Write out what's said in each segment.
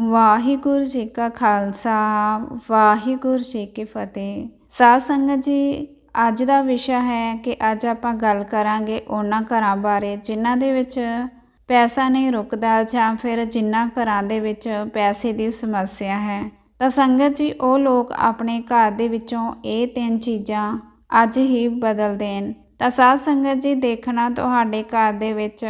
ਵਾਹਿਗੁਰੂ ਜੀ ਕਾ ਖਾਲਸਾ, ਵਾਹਿਗੁਰੂ ਜੀ ਕੀ ਫਤਿਹ। ਸਾਧ ਸੰਗਤ ਜੀ, ਅੱਜ ਦਾ ਵਿਸ਼ਾ ਹੈ ਕਿ ਅੱਜ ਆਪਾਂ ਗੱਲ ਕਰਾਂਗੇ ਉਹਨਾਂ ਘਰਾਂ ਬਾਰੇ ਜਿਨ੍ਹਾਂ ਦੇ ਵਿੱਚ ਪੈਸਾ ਨਹੀਂ ਰੁਕਦਾ ਜਾਂ ਫਿਰ ਜਿਨ੍ਹਾਂ ਘਰਾਂ ਦੇ ਵਿੱਚ ਪੈਸੇ ਦੀ ਸਮੱਸਿਆ ਹੈ। ਤਾਂ ਸੰਗਤ ਜੀ, ਉਹ ਲੋਕ ਆਪਣੇ ਘਰ ਦੇ ਵਿੱਚੋਂ ਇਹ ਤਿੰਨ ਚੀਜ਼ਾਂ ਅੱਜ ਹੀ ਬਦਲ ਦੇਣ। ਤਾਂ ਸਾਧ ਸੰਗਤ ਜੀ, ਦੇਖਣਾ ਤੁਹਾਡੇ ਘਰ ਦੇ ਵਿੱਚ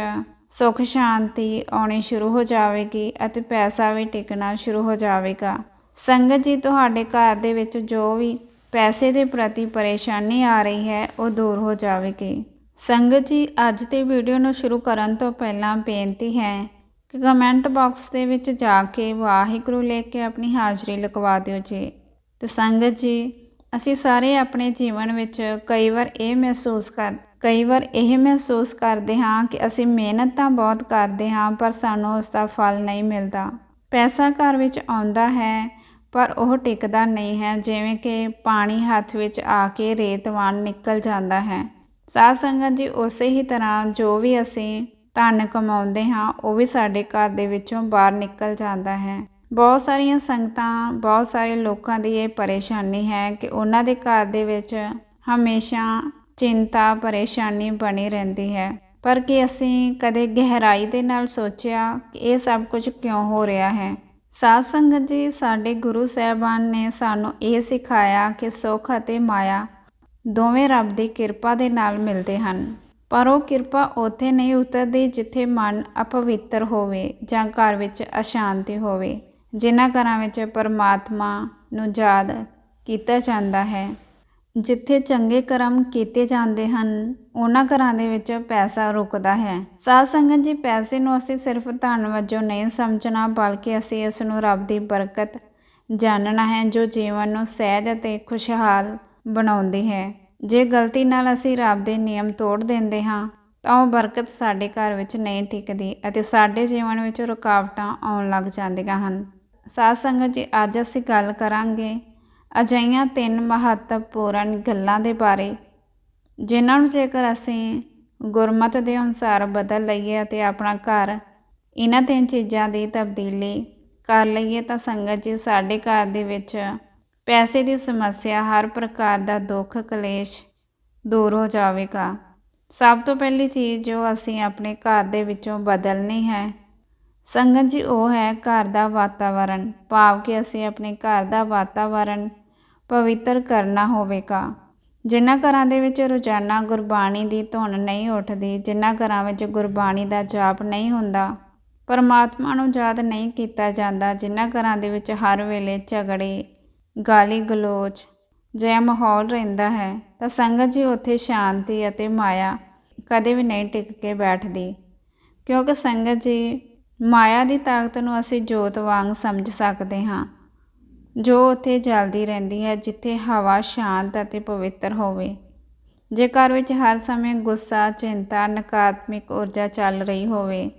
ਸੁੱਖ ਸ਼ਾਂਤੀ ਆਉਣੀ ਸ਼ੁਰੂ ਹੋ ਜਾਵੇਗੀ ਅਤੇ ਪੈਸਾ ਵੀ ਟਿਕਣਾ ਸ਼ੁਰੂ ਹੋ ਜਾਵੇਗਾ। ਸੰਗਤ ਜੀ, ਤੁਹਾਡੇ ਘਰ ਦੇ ਵਿੱਚ ਜੋ ਵੀ ਪੈਸੇ ਦੇ ਪ੍ਰਤੀ ਪਰੇਸ਼ਾਨੀ ਆ ਰਹੀ ਹੈ, ਉਹ ਦੂਰ ਹੋ ਜਾਵੇਗੀ। ਸੰਗਤ ਜੀ, ਅੱਜ ਦੀ ਵੀਡੀਓ ਨੂੰ ਸ਼ੁਰੂ ਕਰਨ ਤੋਂ ਪਹਿਲਾਂ ਬੇਨਤੀ ਹੈ ਕਿ ਕਮੈਂਟ ਬਾਕਸ ਦੇ ਵਿੱਚ ਜਾ ਕੇ ਵਾਹਿਗੁਰੂ ਲੈ ਕੇ ਆਪਣੀ ਹਾਜ਼ਰੀ ਲਗਵਾ ਦਿਓ ਜੀ। ਤੇ ਸੰਗਤ ਜੀ, ਅਸੀਂ ਸਾਰੇ ਆਪਣੇ ਜੀਵਨ ਵਿੱਚ ਕਈ ਵਾਰ ਇਹ ਮਹਿਸੂਸ ਕਰ ਕਈ ਵਾਰ ਇਹ ਮਹਿਸੂਸ ਕਰਦੇ ਹਾਂ ਕਿ ਅਸੀਂ ਮਿਹਨਤ ਤਾਂ ਬਹੁਤ ਕਰਦੇ ਹਾਂ, ਪਰ ਸਾਨੂੰ ਉਸ ਦਾ ਫਲ ਨਹੀਂ ਮਿਲਦਾ। ਪੈਸਾ ਘਰ ਵਿੱਚ ਆਉਂਦਾ ਹੈ, ਪਰ ਉਹ ਟਿਕਦਾ ਨਹੀਂ ਹੈ, ਜਿਵੇਂ ਕਿ ਪਾਣੀ ਹੱਥ ਵਿੱਚ ਆ ਕੇ ਰੇਤ ਵਾਂਗ ਨਿਕਲ ਜਾਂਦਾ ਹੈ। ਸਾਧ ਸੰਗਤ ਜੀ ਉਸੇ ਹੀ ਤਰ੍ਹਾਂ ਜੋ ਵੀ ਅਸੀਂ ਧਨ ਕਮਾਉਂਦੇ ਹਾਂ, ਉਹ ਵੀ ਸਾਡੇ ਘਰ ਦੇ ਵਿੱਚੋਂ ਬਾਹਰ ਨਿਕਲ ਜਾਂਦਾ ਹੈ। ਬਹੁਤ ਸਾਰੀਆਂ ਸੰਗਤਾਂ, ਬਹੁਤ ਸਾਰੇ ਲੋਕਾਂ ਦੀ ਇਹ ਪਰੇਸ਼ਾਨੀ ਹੈ ਕਿ ਉਹਨਾਂ ਦੇ ਘਰ ਦੇ ਵਿੱਚ ਹਮੇਸ਼ਾ ਚਿੰਤਾ, ਪਰੇਸ਼ਾਨੀ ਬਣੀ ਰਹਿੰਦੀ ਹੈ। ਪਰ ਕਿ ਅਸੀਂ ਕਦੇ ਗਹਿਰਾਈ ਦੇ ਨਾਲ ਸੋਚਿਆ ਕਿ ਇਹ ਸਭ ਕੁਝ ਕਿਉਂ ਹੋ ਰਿਹਾ ਹੈ? ਸਾਧ ਸੰਗਤ ਜੀ, ਸਾਡੇ ਗੁਰੂ ਸਾਹਿਬਾਨ ਨੇ ਸਾਨੂੰ ਇਹ ਸਿਖਾਇਆ ਕਿ ਸੁੱਖ ਅਤੇ ਮਾਇਆ ਦੋਵੇਂ ਰੱਬ ਦੀ ਕਿਰਪਾ ਦੇ ਨਾਲ ਮਿਲਦੇ ਹਨ। ਪਰ ਉਹ ਕਿਰਪਾ ਉੱਥੇ ਨਹੀਂ ਉਤਰਦੀ ਜਿੱਥੇ ਮਨ ਅਪਵਿੱਤਰ ਹੋਵੇ ਜਾਂ ਘਰ ਵਿੱਚ ਅਸ਼ਾਂਤੀ ਹੋਵੇ, ਜਿਨ੍ਹਾਂ ਘਰਾਂ ਵਿੱਚ ਪਰਮਾਤਮਾ ਨੂੰ ਯਾਦ ਕੀਤਾ ਜਾਂਦਾ ਹੈ। ਜਿੱਥੇ ਚੰਗੇ ਕਰਮ ਕੀਤੇ ਜਾਂਦੇ ਹਨ, ਉਹਨਾਂ ਘਰਾਂ ਦੇ ਵਿੱਚ ਪੈਸਾ ਰੁਕਦਾ ਹੈ। ਸਾਧ ਸੰਗਤ ਜੀ, ਪੈਸੇ ਨੂੰ ਅਸੀਂ ਸਿਰਫ ਧਨ ਵਜੋਂ ਨਹੀਂ ਸਮਝਣਾ, ਬਲਕਿ ਅਸੀਂ ਇਸ ਨੂੰ ਰੱਬ ਦੀ ਬਰਕਤ ਜਾਣਨਾ ਹੈ, ਜੋ ਜੀਵਨ ਨੂੰ ਸਹਿਜ ਅਤੇ ਖੁਸ਼ਹਾਲ ਬਣਾਉਂਦੀ ਹੈ। ਜੇ ਗਲਤੀ ਨਾਲ ਅਸੀਂ ਰੱਬ ਦੇ ਨਿਯਮ ਤੋੜ ਦਿੰਦੇ ਹਾਂ, ਤਾਂ ਉਹ ਬਰਕਤ ਸਾਡੇ ਘਰ ਵਿੱਚ ਨਹੀਂ ਟਿਕਦੀ ਅਤੇ ਸਾਡੇ ਜੀਵਨ ਵਿੱਚ ਰੁਕਾਵਟਾਂ ਆਉਣ ਲੱਗ ਜਾਂਦੀਆਂ ਹਨ। ਸਾਧ ਸੰਗਤ ਜੀ, ਅੱਜ ਅਸੀਂ ਗੱਲ ਕਰਾਂਗੇ ਅਜਿਹੀਆਂ ਤਿੰਨ ਮਹੱਤਵਪੂਰਨ ਗੱਲਾਂ ਦੇ ਬਾਰੇ, ਜਿਨ੍ਹਾਂ ਨੂੰ ਜੇਕਰ ਅਸੀਂ ਗੁਰਮਤ ਦੇ ਅਨੁਸਾਰ ਬਦਲ ਲਈਏ ਅਤੇ ਆਪਣਾ ਘਰ ਇਹਨਾਂ ਤਿੰਨ ਚੀਜ਼ਾਂ ਦੀ ਤਬਦੀਲੀ ਕਰ ਲਈਏ, ਤਾਂ ਸੰਗਤ ਜੀ, ਸਾਡੇ ਘਰ ਦੇ ਵਿੱਚ ਪੈਸੇ ਦੀ ਸਮੱਸਿਆ ਹਰ ਪ੍ਰਕਾਰ ਦਾ ਦੁੱਖ ਕਲੇਸ਼ ਦੂਰ ਹੋ ਜਾਵੇਗਾ। ਸਭ ਤੋਂ ਪਹਿਲੀ ਚੀਜ਼ ਜੋ ਅਸੀਂ ਆਪਣੇ ਘਰ ਦੇ ਵਿੱਚੋਂ ਬਦਲਣੀ ਹੈ, ਸੰਗਤ ਜੀ, ਉਹ ਹੈ ਘਰ ਦਾ ਵਾਤਾਵਰਣ। ਭਾਵ ਕਿ ਅਸੀਂ ਆਪਣੇ ਘਰ ਦਾ ਵਾਤਾਵਰਣ ਪਵਿੱਤਰ ਕਰਨਾ ਹੋਵੇਗਾ। ਜਿਨ੍ਹਾਂ ਘਰਾਂ ਦੇ ਵਿੱਚ ਰੋਜ਼ਾਨਾ ਗੁਰਬਾਣੀ ਦੀ ਧੁਨ ਨਹੀਂ ਉੱਠਦੀ, ਜਿਨ੍ਹਾਂ ਘਰਾਂ ਵਿੱਚ ਗੁਰਬਾਣੀ ਦਾ ਜਾਪ ਨਹੀਂ ਹੁੰਦਾ, ਪਰਮਾਤਮਾ ਨੂੰ ਯਾਦ ਨਹੀਂ ਕੀਤਾ ਜਾਂਦਾ, ਜਿਨ੍ਹਾਂ ਘਰਾਂ ਦੇ ਵਿੱਚ ਹਰ ਵੇਲੇ ਝਗੜੇ ਗਾਲੀ ਗਲੋਚ ਜਿਹਾ ਮਾਹੌਲ ਰਹਿੰਦਾ ਹੈ, ਤਾਂ ਸੰਗਤ ਜੀ ਉੱਥੇ ਸ਼ਾਂਤੀ ਅਤੇ ਮਾਇਆ ਕਦੇ ਵੀ ਨਹੀਂ ਟਿਕ ਕੇ ਬੈਠਦੀ। ਕਿਉਂਕਿ ਸੰਗਤ ਜੀ ਮਾਇਆ ਦੀ ਤਾਕਤ ਨੂੰ ਅਸੀਂ ਜੋਤ ਵਾਂਗ ਸਮਝ ਸਕਦੇ ਹਾਂ। ਜੋ ਉੱਥੇ ਜਲਦੀ ਰਹਿੰਦੀ ਹੈ, ਜਿੱਥੇ ਹਵਾ ਸ਼ਾਂਤ ਅਤੇ ਪਵਿੱਤਰ ਹੋਵੇ। ਜੇ ਘਰ ਵਿੱਚ ਹਰ ਸਮੇਂ ਗੁੱਸਾ, ਚਿੰਤਾ, ਨਕਾਰਾਤਮਕ ਊਰਜਾ ਚੱਲ ਰਹੀ ਹੋਵੇ,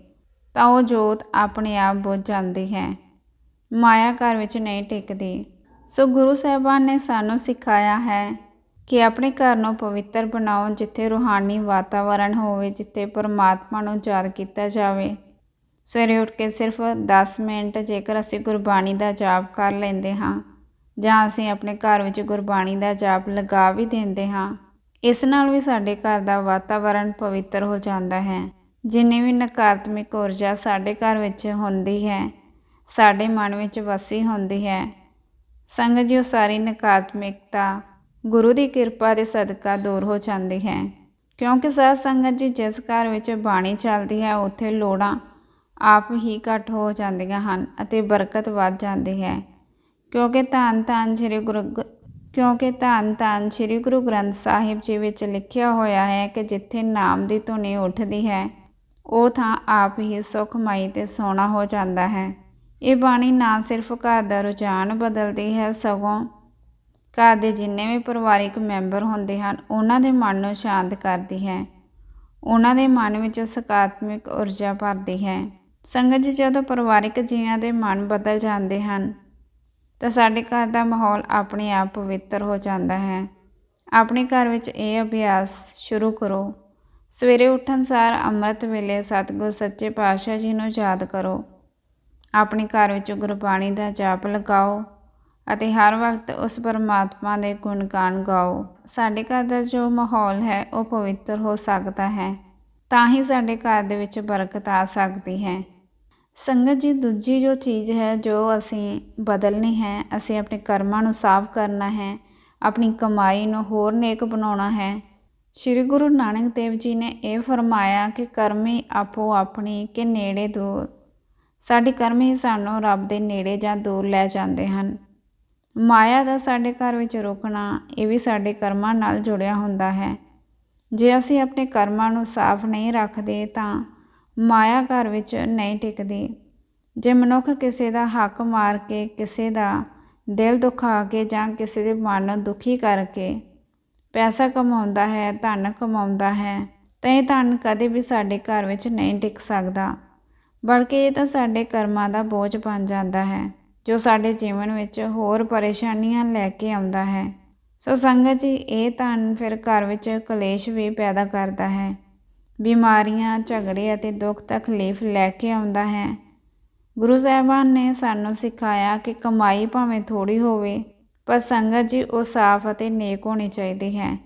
ਤਾਂ ਉਹ ਜੋਤ ਆਪਣੇ ਆਪ ਬੁਝ ਜਾਂਦੀ ਹੈ। ਮਾਇਆ ਘਰ ਵਿੱਚ ਨਹੀਂ ਟਿਕਦੀ। ਸੋ ਗੁਰੂ ਸਾਹਿਬਾਨ ਨੇ ਸਾਨੂੰ ਸਿਖਾਇਆ ਹੈ ਕਿ ਆਪਣੇ ਘਰ ਨੂੰ ਪਵਿੱਤਰ ਬਣਾਓ, ਜਿੱਥੇ ਰੂਹਾਨੀ ਵਾਤਾਵਰਣ ਹੋਵੇ, ਜਿੱਥੇ ਪਰਮਾਤਮਾ ਨੂੰ ਯਾਦ ਕੀਤਾ ਜਾਵੇ। ਸਵੇਰੇ ਉੱਠ ਕੇ ਸਿਰਫ 10 ਮਿੰਟ ਜੇਕਰ ਅਸੀਂ ਗੁਰਬਾਣੀ ਦਾ ਜਾਪ ਕਰ ਲੈਂਦੇ ਹਾਂ ਜਾਂ ਅਸੀਂ ਆਪਣੇ ਘਰ ਵਿੱਚ ਗੁਰਬਾਣੀ ਦਾ ਜਾਪ ਲਗਾ ਵੀ ਦਿੰਦੇ ਹਾਂ, ਇਸ ਨਾਲ ਵੀ ਸਾਡੇ ਘਰ ਦਾ ਵਾਤਾਵਰਣ ਪਵਿੱਤਰ ਹੋ ਜਾਂਦਾ ਹੈ। ਜਿੰਨੀ ਵੀ ਨਕਾਰਾਤਮਕ ਊਰਜਾ ਸਾਡੇ ਘਰ ਵਿੱਚ ਹੁੰਦੀ ਹੈ, ਸਾਡੇ ਮਨ ਵਿੱਚ ਵਸੀ ਹੁੰਦੀ ਹੈ, ਸੰਗਤ ਜੀ ਉਹ ਸਾਰੀ ਨਕਾਰਾਤਮਕਤਾ, ਗੁਰੂ ਦੀ ਕਿਰਪਾ ਦੇ ਸਦਕਾ ਦੂਰ ਹੋ ਜਾਂਦੀ ਹੈ। ਕਿਉਂਕਿ ਸਾਧ ਸੰਗਤ ਜੀ ਜਿਸ ਘਰ ਵਿੱਚ ਬਾਣੀ ਚੱਲਦੀ ਹੈ, ਉੱਥੇ ਲੋੜਾਂ ਆਪ ਹੀ ਘਟ ਹੋ ਜਾਂਦੀਆਂ ਹਨ ਅਤੇ ਬਰਕਤ ਵੱਧ ਜਾਂਦੀ ਹੈ। ਕਿਉਂਕਿ ਧੰਨ ਧੰਨ ਸ੍ਰੀ ਗੁਰੂ ਕਿਉਂਕਿ ਧੰਨ ਧੰਨ ਸ੍ਰੀ ਗੁਰੂ ਗ੍ਰੰਥ ਸਾਹਿਬ ਜੀ ਵਿੱਚ ਲਿਖਿਆ ਹੋਇਆ ਹੈ ਕਿ ਜਿੱਥੇ ਨਾਮ ਦੀ ਧੁਨੀ ਉੱਠਦੀ ਹੈ, ਉਹ ਥਾਂ ਆਪ ਹੀ ਸੁਖਮਈ ਤੇ ਸੋਹਣਾ ਹੋ ਜਾਂਦਾ ਹੈ। ਇਹ ਬਾਣੀ ਨਾ ਸਿਰਫ ਘਰ ਦਾ ਰੁਝਾਨ ਬਦਲਦੀ ਹੈ, ਸਗੋਂ ਘਰ ਦੇ ਜਿੰਨੇ ਵੀ ਪਰਿਵਾਰਿਕ ਮੈਂਬਰ ਹੁੰਦੇ ਹਨ, ਉਹਨਾਂ ਦੇ ਮਨ ਨੂੰ ਸ਼ਾਂਤ ਕਰਦੀ ਹੈ। ਉਹਨਾਂ ਦੇ ਮਨ ਵਿੱਚ ਸਕਾਰਾਤਮਕ ਊਰਜਾ ਭਰਦੀ ਹੈ। ਸੰਗਤ ਜੀ ਜਦੋਂ ਪਰਿਵਾਰਿਕ ਜੀਆਂ ਦੇ ਮਨ ਬਦਲ ਜਾਂਦੇ ਹਨ, ਤਾਂ ਸਾਡੇ ਘਰ ਦਾ ਮਾਹੌਲ ਆਪਣੇ ਆਪ ਪਵਿੱਤਰ ਹੋ ਜਾਂਦਾ ਹੈ। ਆਪਣੇ ਘਰ ਵਿੱਚ ਇਹ ਅਭਿਆਸ ਸ਼ੁਰੂ ਕਰੋ। ਸਵੇਰੇ ਉੱਠਣ ਸਾਰ ਅੰਮ੍ਰਿਤ ਵੇਲੇ ਸਤਿਗੁਰ ਸੱਚੇ ਪਾਤਸ਼ਾਹ ਜੀ ਨੂੰ ਯਾਦ ਕਰੋ। ਆਪਣੇ ਘਰ ਵਿੱਚ ਗੁਰਬਾਣੀ ਦਾ ਜਾਪ ਲਗਾਓ ਅਤੇ ਹਰ ਵਕਤ ਉਸ ਪਰਮਾਤਮਾ ਦੇ ਗੁਣਗਾਨ ਗਾਓ। ਸਾਡੇ ਘਰ ਦਾ ਜੋ ਮਾਹੌਲ ਹੈ, ਉਹ ਪਵਿੱਤਰ ਹੋ ਸਕਦਾ ਹੈ। ਤਾਂ ਹੀ ਸਾਡੇ ਘਰ ਦੇ ਵਿੱਚ ਬਰਕਤ ਆ ਸਕਦੀ ਹੈ। ਸੰਗਤ ਜੀ, ਦੂਜੀ ਜੋ ਚੀਜ਼ ਹੈ ਜੋ ਅਸੀਂ ਬਦਲਣੀ ਹੈ, ਅਸੀਂ ਆਪਣੇ ਕਰਮਾਂ ਨੂੰ ਸਾਫ਼ ਕਰਨਾ ਹੈ, ਆਪਣੀ ਕਮਾਈ ਨੂੰ ਹੋਰ ਨੇਕ ਬਣਾਉਣਾ ਹੈ, ਸ੍ਰੀ ਗੁਰੂ ਨਾਨਕ ਦੇਵ ਜੀ ਨੇ ਇਹ ਫਰਮਾਇਆ ਕਿ ਕਰਮੀ ਆਪੋ ਆਪਣੀ ਕਿ ਨੇੜੇ ਦੂਰ। ਸਾਡੇ ਕਰਮ ਹੀ ਸਾਨੂੰ ਰੱਬ ਦੇ ਨੇੜੇ ਜਾਂ ਦੂਰ ਲੈ ਜਾਂਦੇ ਹਨ। ਮਾਇਆ ਦਾ ਸਾਡੇ ਘਰ ਵਿੱਚ ਰੁਕਣਾ, ਇਹ ਵੀ ਸਾਡੇ ਕਰਮਾਂ ਨਾਲ ਜੁੜਿਆ ਹੁੰਦਾ ਹੈ। ਜੇ ਅਸੀਂ ਆਪਣੇ ਕਰਮਾਂ ਨੂੰ ਸਾਫ਼ ਨਹੀਂ ਰੱਖਦੇ ਤਾਂ ਮਾਇਆ ਘਰ ਵਿੱਚ ਨਹੀਂ ਟਿਕਦੀ। ਜੇ ਮਨੁੱਖ ਕਿਸੇ ਦਾ ਹੱਕ ਮਾਰ ਕੇ ਕਿਸੇ ਦਾ ਦਿਲ ਦੁਖਾ ਕੇ ਜਾਂ ਕਿਸੇ ਦੇ ਮਨ ਨੂੰ ਦੁਖੀ ਕਰਕੇ ਪੈਸਾ ਕਮਾਉਂਦਾ ਹੈ, ਧਨ ਕਮਾਉਂਦਾ ਹੈ, ਤਾਂ ਇਹ ਧਨ ਕਦੇ ਵੀ ਸਾਡੇ ਘਰ ਵਿੱਚ ਨਹੀਂ ਟਿਕ ਸਕਦਾ। ਬਲਕਿ ਇਹ ਤਾਂ ਸਾਡੇ ਕਰਮਾਂ ਦਾ ਬੋਝ ਬਣ ਜਾਂਦਾ ਹੈ, ਜੋ ਸਾਡੇ ਜੀਵਨ ਵਿੱਚ ਹੋਰ ਪਰੇਸ਼ਾਨੀਆਂ ਲੈ ਕੇ ਆਉਂਦਾ ਹੈ। ਸੋ ਸੰਗਤ ਜੀ, ਇਹ ਧਨ ਫਿਰ ਘਰ ਵਿੱਚ ਕਲੇਸ਼ ਵੀ ਪੈਦਾ ਕਰਦਾ ਹੈ। ਬਿਮਾਰੀਆਂ, ਝਗੜੇ ਅਤੇ ਦੁੱਖ ਤਕਲੀਫ ਲੈ ਕੇ ਆਉਂਦਾ ਹੈ। ਗੁਰੂ ਸਾਹਿਬਾਨ ਨੇ ਸਾਨੂੰ ਸਿਖਾਇਆ ਕਿ ਕਮਾਈ ਭਾਵੇਂ ਥੋੜੀ ਹੋਵੇ, ਪਰ ਸੰਗਤ ਜੀ ਉਹ ਸਾਫ਼ ਅਤੇ ਨੇਕ ਹੋਣੀ ਚਾਹੀਦੀ ਹੈ,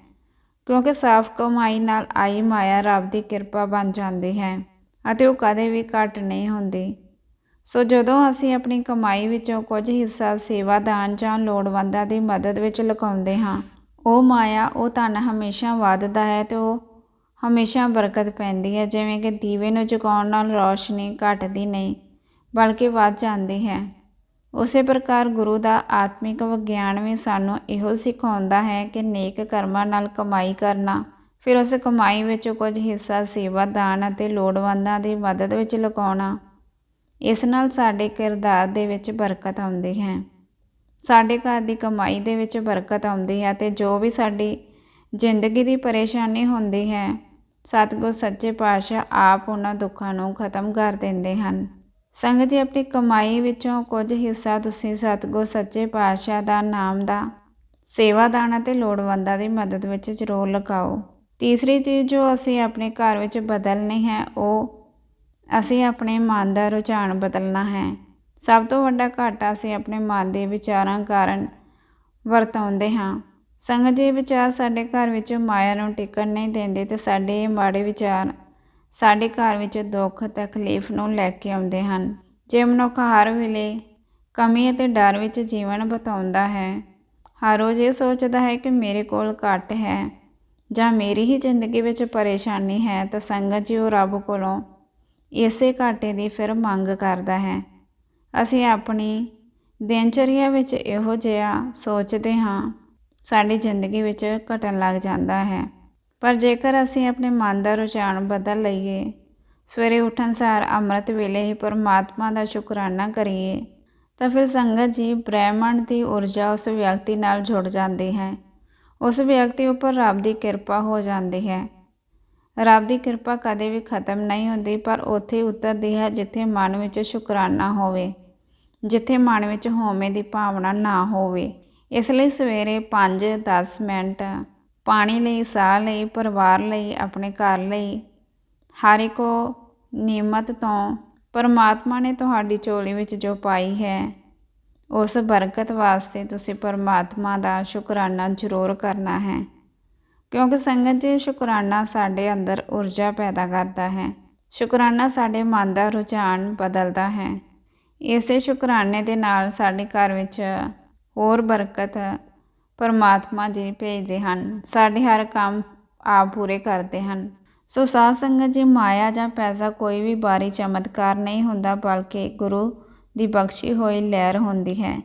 ਕਿਉਂਕਿ ਸਾਫ਼ ਕਮਾਈ ਨਾਲ ਆਈ ਮਾਇਆ ਰੱਬ ਦੀ ਕਿਰਪਾ ਬਣ ਜਾਂਦੀ ਹੈ ਅਤੇ ਉਹ ਕਦੇ ਵੀ ਘਟ ਨਹੀਂ ਹੁੰਦੀ। ਸੋ ਜਦੋਂ ਅਸੀਂ ਆਪਣੀ ਕਮਾਈ ਵਿੱਚੋਂ ਕੁਝ ਹਿੱਸਾ ਸੇਵਾ, ਦਾਨ ਜਾਂ ਲੋੜਵੰਦਾਂ ਦੀ ਮਦਦ ਵਿੱਚ ਲਗਾਉਂਦੇ ਹਾਂ, ਉਹ ਮਾਇਆ, ਉਹ ਧਨ ਹਮੇਸ਼ਾ ਵੱਧਦਾ ਹੈ ਤੇ ਉਹ ਹਮੇਸ਼ਾ ਬਰਕਤ ਪੈਂਦੀ ਹੈ, ਜਿਵੇਂ ਕਿ ਦੀਵੇ ਨੂੰ ਜਗਾਉਣ ਨਾਲ ਰੌਸ਼ਨੀ ਘਟਦੀ ਨਹੀਂ, ਬਲਕਿ ਵੱਧ ਜਾਂਦੀ ਹੈ। ਉਸੇ ਪ੍ਰਕਾਰ ਗੁਰੂ ਦਾ ਆਤਮਿਕ ਵਿਗਿਆਨ ਵੀ ਸਾਨੂੰ ਇਹੋ ਸਿਖਾਉਂਦਾ ਹੈ ਕਿ ਨੇਕ ਕਰਮਾਂ ਨਾਲ ਕਮਾਈ ਕਰਨਾ, ਫਿਰ ਉਸ ਕਮਾਈ ਵਿੱਚੋਂ ਕੁਝ ਹਿੱਸਾ ਸੇਵਾ ਦਾਨ ਅਤੇ ਲੋੜਵੰਦਾਂ ਦੀ ਮਦਦ ਵਿੱਚ ਲਗਾਉਣਾ, ਇਸ ਨਾਲ ਸਾਡੇ ਕਿਰਦਾਰ ਦੇ ਵਿੱਚ ਬਰਕਤ ਆਉਂਦੀ ਹੈ। ਸਾਡੇ ਘਰ ਦੀ ਕਮਾਈ ਦੇ ਵਿੱਚ ਬਰਕਤ ਆਉਂਦੀ ਹੈ ਤੇ ਜੋ ਵੀ ਸਾਡੀ ਜ਼ਿੰਦਗੀ ਦੀ ਪਰੇਸ਼ਾਨੀ ਹੁੰਦੀ ਹੈ ਸਤਿਗੁਰ ਸੱਚੇ ਪਾਤਸ਼ਾਹ ਆਪ ਉਹਨਾਂ ਦੁੱਖਾਂ ਨੂੰ ਖਤਮ ਕਰ ਦਿੰਦੇ ਹਨ। ਸੰਗਤ ਜੀ, ਆਪਣੀ ਕਮਾਈ ਵਿੱਚੋਂ ਕੁਝ ਹਿੱਸਾ ਤੁਸੀਂ ਸਤਿਗੁਰ ਸੱਚੇ ਪਾਤਸ਼ਾਹ ਦਾ ਨਾਮ ਦਾ ਸੇਵਾਦਾਨ ਅਤੇ ਲੋੜਵੰਦਾਂ ਦੀ ਮਦਦ ਵਿੱਚ ਜ਼ਰੂਰ ਲਗਾਓ। ਤੀਸਰੀ ਚੀਜ਼ ਜੋ ਅਸੀਂ ਆਪਣੇ ਘਰ ਵਿੱਚ ਬਦਲਣੀ ਹੈ, ਉਹ ਅਸੀਂ ਆਪਣੇ ਮਨ ਦਾ ਰੁਝਾਨ ਬਦਲਣਾ ਹੈ। ਸਭ ਤੋਂ ਵੱਡਾ ਘਾਟਾ ਅਸੀਂ ਆਪਣੇ ਮਨ ਦੇ ਵਿਚਾਰਾਂ ਕਾਰਨ ਵਰਤਾਉਂਦੇ ਹਾਂ। ਸੰਗਤ ਜੀ ਵਿਚਾਰ ਸਾਡੇ ਘਰ ਵਿੱਚ ਮਾਇਆ ਨੂੰ ਟਿਕਣ ਨਹੀਂ ਦਿੰਦੇ ਤੇ ਸਾਡੇ ਇਹ ਮਾੜੇ ਵਿਚਾਰ ਸਾਡੇ ਘਰ ਵਿੱਚ ਦੁੱਖ, ਤਕਲੀਫ ਨੂੰ ਲੈ ਕੇ ਆਉਂਦੇ ਹਨ। ਜੇ ਮਨੁੱਖ ਹਰ ਵੇਲੇ ਕਮੀ ਅਤੇ ਡਰ ਵਿੱਚ ਜੀਵਨ ਬਤਾਉਂਦਾ ਹੈ, ਹਰ ਰੋਜ਼ ਇਹ ਸੋਚਦਾ ਹੈ ਕਿ ਮੇਰੇ ਕੋਲ ਘੱਟ ਹੈ ਜਾਂ ਮੇਰੀ ਹੀ ਜ਼ਿੰਦਗੀ ਵਿੱਚ ਪਰੇਸ਼ਾਨੀ ਹੈ ਤਾਂ ਸੰਗਤ ਜੀ ਉਹ ਰੱਬ ਕੋਲੋਂ ਇਸੇ ਘਾਟੇ ਦੀ ਫਿਰ ਮੰਗ ਕਰਦਾ ਹੈ। ਅਸੀਂ ਆਪਣੀ ਦਿਨਚਰਿਆ ਵਿੱਚ ਇਹੋ ਜਿਹਾ ਸੋਚਦੇ ਹਾਂ। ਸਾਡੀ ਜ਼ਿੰਦਗੀ ਵਿੱਚ ਘਟਣ ਲੱਗ ਜਾਂਦਾ ਹੈ। ਪਰ ਜੇਕਰ ਅਸੀਂ ਆਪਣੇ ਮਨ ਦਾ ਰੁਝਾਨ ਬਦਲ ਲਈਏ, ਸਵੇਰੇ ਉੱਠਣ ਸਾਰ ਅੰਮ੍ਰਿਤ ਵੇਲੇ ਹੀ ਪਰਮਾਤਮਾ ਦਾ ਸ਼ੁਕਰਾਨਾ ਕਰੀਏ, ਤਾਂ ਫਿਰ ਸੰਗਤ ਜੀ ਬ੍ਰਹਿਮੰਡ ਦੀ ਊਰਜਾ ਉਸ ਵਿਅਕਤੀ ਨਾਲ ਜੁੜ ਜਾਂਦੀ ਹੈ। ਉਸ ਵਿਅਕਤੀ ਉੱਪਰ ਰੱਬ ਦੀ ਕਿਰਪਾ ਹੋ ਜਾਂਦੀ ਹੈ। ਰੱਬ ਦੀ ਕਿਰਪਾ ਕਦੇ ਵੀ ਖਤਮ ਨਹੀਂ ਹੁੰਦੀ, ਪਰ ਉੱਥੇ ਉਤਰਦੀ ਹੈ ਜਿੱਥੇ ਮਨ ਵਿੱਚ ਸ਼ੁਕਰਾਨਾ ਹੋਵੇ, ਜਿੱਥੇ ਮਨ ਵਿੱਚ ਹੋਮੇ ਦੀ ਭਾਵਨਾ ਨਾ ਹੋਵੇ। ਇਸ ਲਈ ਸਵੇਰੇ 5-10 ਮਿੰਟ ਪਾਣੀ ਲਈ, ਸਾਹ ਲਈ, ਪਰਿਵਾਰ ਲਈ, ਆਪਣੇ ਘਰ ਲਈ। ਹਰ ਇੱਕ ਨਿਯਮਤ ਤੋਂ ਪਰਮਾਤਮਾ ਨੇ ਤੁਹਾਡੀ ਝੋਲੀ ਵਿੱਚ ਜੋ ਪਾਈ ਹੈ, ਉਸ ਬਰਕਤ ਵਾਸਤੇ ਤੁਸੀਂ ਪਰਮਾਤਮਾ ਦਾ ਸ਼ੁਕਰਾਨਾ ਜ਼ਰੂਰ ਕਰਨਾ ਹੈ। ਕਿਉਂਕਿ ਸੰਗਤ ਜੀ ਸ਼ੁਕਰਾਨਾ ਸਾਡੇ ਅੰਦਰ ਊਰਜਾ ਪੈਦਾ ਕਰਦਾ ਹੈ, ਸ਼ੁਕਰਾਨਾ ਸਾਡੇ ਮਨ ਦਾ ਰੁਝਾਨ ਬਦਲਦਾ ਹੈ। ਇਸੇ ਸ਼ੁਕਰਾਨੇ ਦੇ ਨਾਲ ਸਾਡੇ ਘਰ ਵਿੱਚ ਹੋਰ ਬਰਕਤ ਪਰਮਾਤਮਾ ਜੀ ਭੇਜਦੇ ਹਨ। ਸਾਡੇ ਹਰ ਕੰਮ ਆਪ ਪੂਰੇ ਕਰਦੇ ਹਨ। ਸੋ ਸਾਧ ਸੰਗਤ ਜੀ, ਮਾਇਆ ਜਾਂ ਪੈਸਾ ਕੋਈ ਵੀ ਬਾਰੀ ਚਮਤਕਾਰ ਨਹੀਂ ਹੁੰਦਾ, ਬਲਕਿ ਗੁਰੂ ਦੀ ਬਖਸ਼ੀ ਹੋਈ ਲਹਿਰ ਹੁੰਦੀ ਹੈ।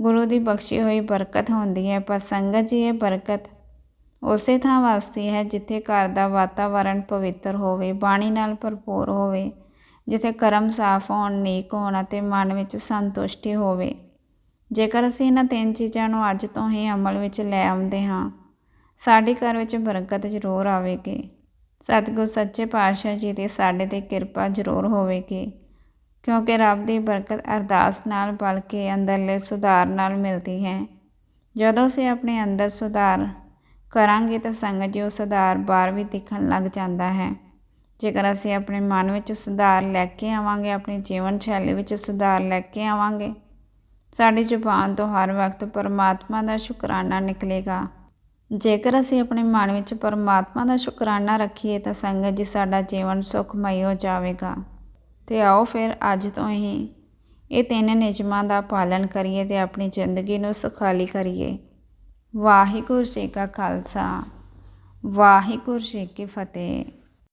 ਗੁਰੂ ਦੀ ਬਖਸ਼ੀ ਹੋਈ ਬਰਕਤ ਹੁੰਦੀ ਹੈ, ਪਰ ਸੰਗਤ ਜੀ, ਇਹ ਬਰਕਤ ਉਸੇ ਥਾਂ ਵਾਸਤੇ ਹੈ ਜਿੱਥੇ ਘਰ ਦਾ ਵਾਤਾਵਰਣ ਪਵਿੱਤਰ ਹੋਵੇ, ਬਾਣੀ ਨਾਲ ਭਰਪੂਰ ਹੋਵੇ, ਜਿੱਥੇ ਕਰਮ ਸਾਫ਼ ਹੋਣ, ਨੇਕ ਹੋਣ ਅਤੇ ਮਨ ਵਿੱਚ ਸੰਤੁਸ਼ਟੀ ਹੋਵੇ। ਜੇਕਰ ਅਸੀਂ ਇਹਨਾਂ ਤਿੰਨ ਚੀਜ਼ਾਂ ਨੂੰ ਅੱਜ ਤੋਂ ਹੀ ਅਮਲ ਵਿੱਚ ਲੈ ਆਉਂਦੇ ਹਾਂ, ਸਾਡੇ ਘਰ ਵਿੱਚ ਬਰਕਤ ਜ਼ਰੂਰ ਆਵੇਗੀ। ਸਤਿਗੁਰ ਸੱਚੇ ਪਾਤਸ਼ਾਹ ਜੀ ਦੀ ਸਾਡੇ ਤੇ ਕਿਰਪਾ ਜ਼ਰੂਰ ਹੋਵੇਗੀ, ਕਿਉਂਕਿ ਰੱਬ ਦੀ ਬਰਕਤ ਅਰਦਾਸ ਨਾਲ ਬਲਕਿ ਅੰਦਰਲੇ ਸੁਧਾਰ ਨਾਲ ਮਿਲਦੀ ਹੈ। ਜਦੋਂ ਅਸੀਂ ਆਪਣੇ ਅੰਦਰ ਸੁਧਾਰ ਕਰਾਂਗੇ ਤਾਂ ਸੰਗਤ ਜੀ ਉਹ ਸੁਧਾਰ ਬਾਹਰ ਵੀ ਦਿਖਣ ਲੱਗ ਜਾਂਦਾ ਹੈ। ਜੇਕਰ ਅਸੀਂ ਆਪਣੇ ਮਨ ਵਿੱਚ ਸੁਧਾਰ ਲੈ ਕੇ ਆਵਾਂਗੇ, ਆਪਣੀ ਜੀਵਨ ਸ਼ੈਲੀ ਵਿੱਚ ਸੁਧਾਰ ਲੈ ਕੇ ਆਵਾਂਗੇ ਸਾਡੀ ਜ਼ੁਬਾਨ ਤੋਂ ਹਰ ਵਕਤ ਪਰਮਾਤਮਾ ਦਾ ਸ਼ੁਕਰਾਨਾ ਨਿਕਲੇਗਾ। ਜੇਕਰ ਅਸੀਂ ਆਪਣੇ ਮਨ ਵਿੱਚ ਪਰਮਾਤਮਾ ਦਾ ਸ਼ੁਕਰਾਨਾ ਰੱਖੀਏ ਤਾਂ ਸੰਗਤ ਜੀ ਸਾਡਾ ਜੀਵਨ ਸੁਖਮਈ ਹੋ ਜਾਵੇਗਾ। ਤੇ ਆਓ ਫਿਰ ਅੱਜ ਤੋਂ ਹੀ ਇਹ ਤਿੰਨ ਨਿਯਮਾਂ ਦਾ ਪਾਲਨ ਕਰੀਏ ਤੇ ਆਪਣੀ ਜ਼ਿੰਦਗੀ ਨੂੰ ਸੁਖਾਲੀ ਕਰੀਏ। ਵਾਹਿਗੁਰੂ ਜੀ ਕਾ ਖਾਲਸਾ, ਵਾਹਿਗੁਰੂ ਜੀ ਕੀ ਫਤਿਹ।